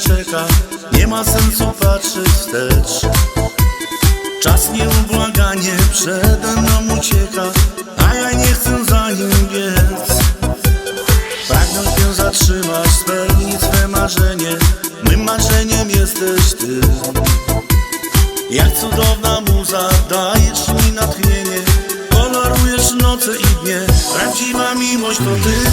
czeka. Nie ma sensu patrzeć wstecz. Czas nieubłaganie przede mną ucieka A ja nie chcę za nim biec. Pragnę się zatrzymać, spełnić swe marzenie. Mym marzeniem jesteś ty. Jak cudowna muza, dajesz mi natchnienie. Kolorujesz noce i dnie. Prawdziwa miłość to ty,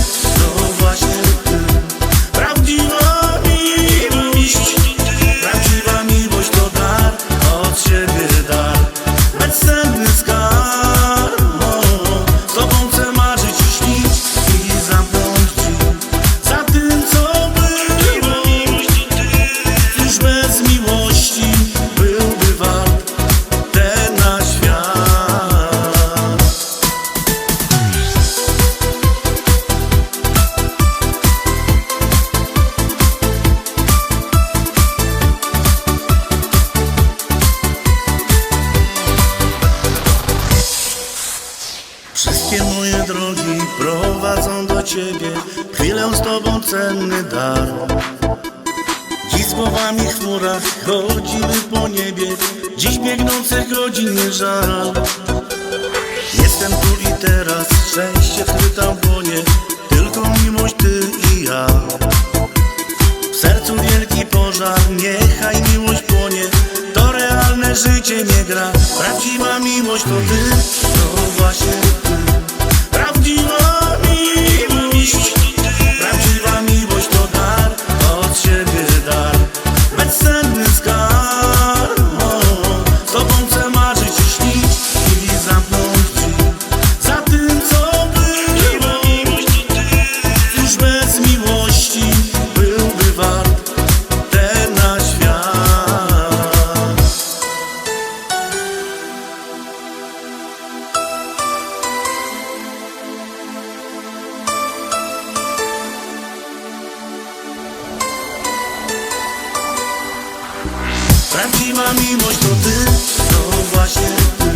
drogi prowadzą do Ciebie. Chwilę z Tobą cenny dar. Dziś z głowami w chmurach chodzimy po niebie. Dziś biegnących godzin nie żal. Jestem tu i teraz, szczęście w tam płonie. Tylko miłość Ty i ja. W sercu wielki pożar, niechaj miłość płonie. To realne życie nie gra. Prawdziwa miłość to Ty, to właśnie Prawdziwa miłość to ty, to właśnie. ty